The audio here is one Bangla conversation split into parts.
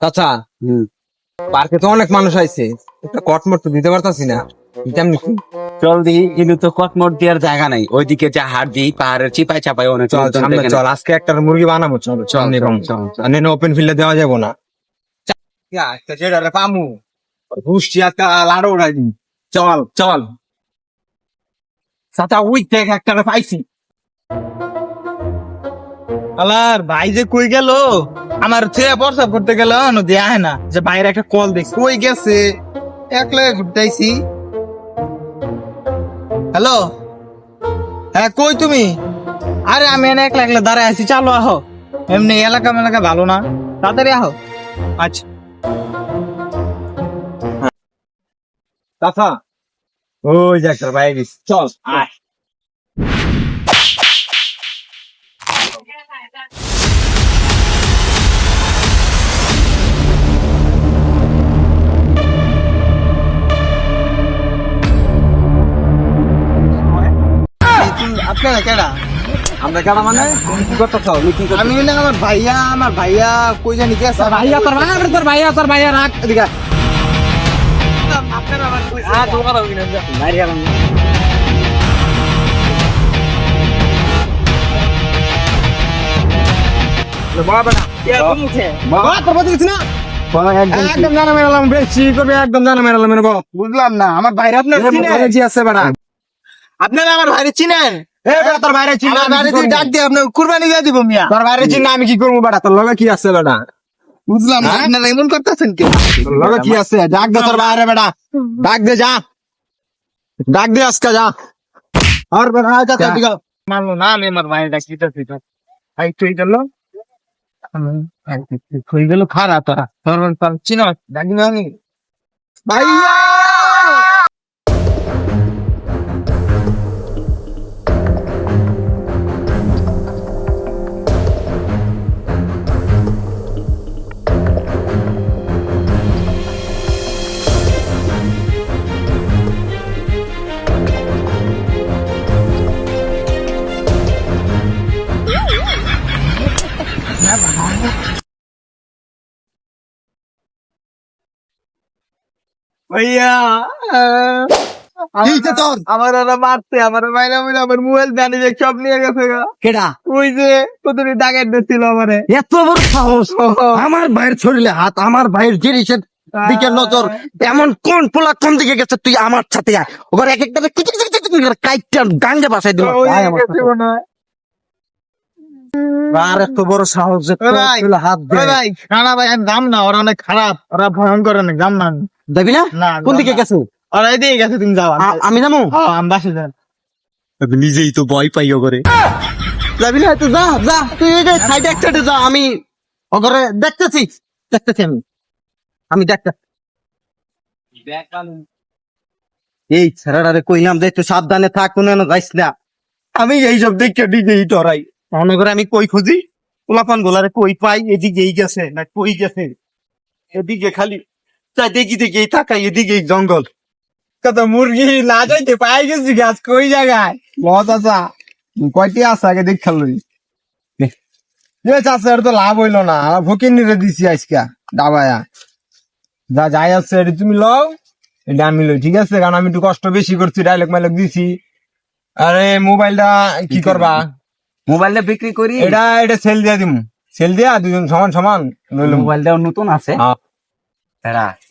চাচা পার্কে তো অনেক মানুষ আইছে। একটা কটমট তো দিতে পারতাছি না। চল দি কিন্তু তো কটমট দেওয়ার জায়গা নাই। ওইদিকে যা হাট দি পাহাড়ের চিপাই চাপাই অনেক চল সামনে চল আজকে একটা মুরগি বানাবো চল চল চল, ওপেন ফিল্ডে দেওয়া যাব না। যেটা পামু। পুষ্টি একটা লাড়ো চল চল। চাচা উই থেকে একটা পাইছি। আলার ভাই যে কই গেল? আমার ছেলে প্রস্তাব করতে গেল নদী আহে না। যে বাইরে একটা কল দেখ কই গেছে? একলা ঘুরতেছি। হ্যালো? হ্যাঁ কই তুমি? আরে আমি এনে একলা একলা দাঁড়ায় আছি। চালো আহো। এমনি এলাকা মেলাকা ভালো না? তাড়াতাড়ি আহো। আচ্ছা। চাচা ওই যে একটা বাইরে চল আয়। আপনারা কেডা আমরা কেন মানে? কি কি আমি বললাম আমার ভাইয়া আমার ভাইয়া কই জানি গেছে। ভাইয়া তোর ভাইয়া তোর ভাইয়া তোর ভাইয়া রাখ। এদিকে। আপনারা আমার আ, না, না। না। না? না ভাইরা আপনার আমার ভাইরে চিনেন? তোর বাইরে চিন্তা আমার বাইরে দিয়ে ডাক দিয়ে আপনার কুরবানি দিয়ে দিব মিয়া। তোর বাইরে চিন্তা আমি কি করব বেটা? তোর লগে কি আছে বেটা? বুঝলাম না। আপনারা এমন করতেছেন কি তোর লগে কি আছে? ডাক দে তোর বাইরে বেটা। ডাক দে যা। ডাক দে আজকে যা। আর বেটা আয় চাচা দিকে মানলো না আমি আমার ভাইরে ডাক দিতেছি ভাই তুই গেল? হয়ে গেল খারাপ তোরা। তোর চিনো ডাকি না আমি। ভাইয়া! ভাইয়া তোর? আমার ওরা মারছে আমার মাইনা মিলে আমার মোবাইল সব নিয়ে গেছে গা। কেডা? ওই যে কতটি ডাকাত দিচ্ছিল আমারে। এত বড় সাহস। আমার ভাইয়ের শরীরে হাত আমার ভাইয়ের জিনিসের দিকে নজর এমন কোন পোলা কোন দিকে গেছে তুই আমার সাথে আয়। এক একটা গাঙ্গে বাসাই দিল। আর এত বড় সাহস হাত দেয়। ভাই খানা ভাই আমি দাম না ওরা অনেক খারাপ ওরা ভয়ঙ্কর অনেক দাম না দেখবি না? কোন দিকে গেছে? এদিকে গেছে তুমি যাও আমি জানো হ্যাঁ, আমি বাসে নিজেই তো ভয় পাইও করে যাবি না? তুই যা যা। তুই এই যে সাইডে এক সাইডে যা আমি ওগরে দেখতেছি। দেখতেছি আমি। আমি দেখতে এই ছেড়াটারে কইলাম যে একটু সাবধানে থাক কোনো যাইস না। আমি এইসব দেখে নিজেই ডরাই। মনে করে আমি কই খুঁজি? পোলাপান গোলারে কই পাই? এদিকে এই গেছে না কই গেছে? এদিকে খালি তাই দেখি দেখি তাকাই এদিকে জঙ্গল। কত মুরগি না যাইতে পাই গেছি গাছ কই জায়গায়। বহুত আছা কয়টি আছে আগে দেখ খেললি এ তো লাভ হইল না ভকির নিরে দিছি আজকা ডাবায়া যা যাই আছে এটা তুমি লও এটা আমি লই ঠিক আছে? কারণ আমি একটু কষ্ট বেশি করছি ডাইলগ মাইলগ দিছি। আরে মোবাইলটা কি করবা? মোবাইলটা বিক্রি করি। এটা এটা সেল দিয়া দিম। সেল দিয়া দুজন সমান সমান মোবাইলটা নতুন আছে।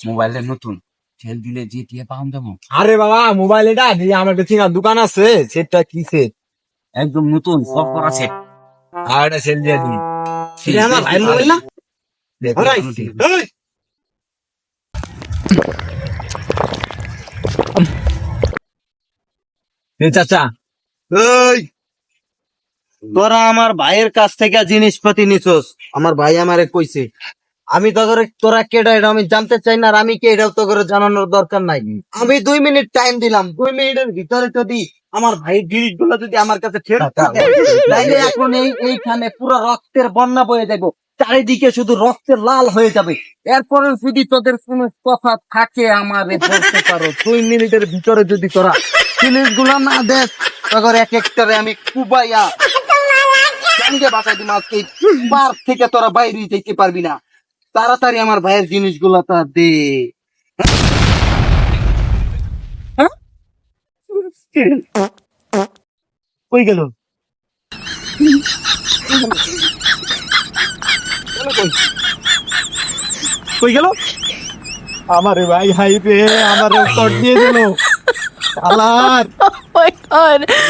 মোবাইলটা নতুন। ছেল দিলে যে দিয়ে পাউন দেবো। আরে বাবা মোবাইল এটা দিয়ে আমার চিনা দোকান আছে। সেটা কি সেট? একদম নতুন সব করা আছে আর এটা সেল দিয়া দিই এটা আমার ভাইয়ের মোবাইল না? Alright. এই! এ চাচা। ওই তোরা আমার ভাইয়ের কাছ থেকে জিনিসপাতি নিছস। আমার ভাই আমারে কইছে আমি তো করে তোরা কেডা এটা আমি জানতে চাই না আর আমি কে এটাও তো করে জানানোর দরকার নাই। আমি দুই মিনিট টাইম দিলাম। দুই মিনিটের ভিতরে যদি আমার ভাই জিনিসগুলো যদি আমার কাছে তাইলে এখন এই এইখানে পুরো রক্তের বন্যা বয়ে যাব চারিদিকে শুধু রক্তের লাল হয়ে যাবে। এরপরে যদি তোদের কোনো কথা থাকে আমারে বলতে পারো। দুই মিনিটের ভিতরে যদি তোরা জিনিসগুলো না দেখ তখন এক একটারে আমি কুবাইয়া জানকে বাঁচাই দিম আজকে পার্ক থেকে তোরা বাইরে যেতে পারবি না। তাড়াতাড়ি আমার ভাইয়ের জিনিসগুলো তা দে। হ্যাঁ? কই গেল? কই গেল? আমারে ভাই, হাই রে, আমারে কট দিয়ে দিল। আলার.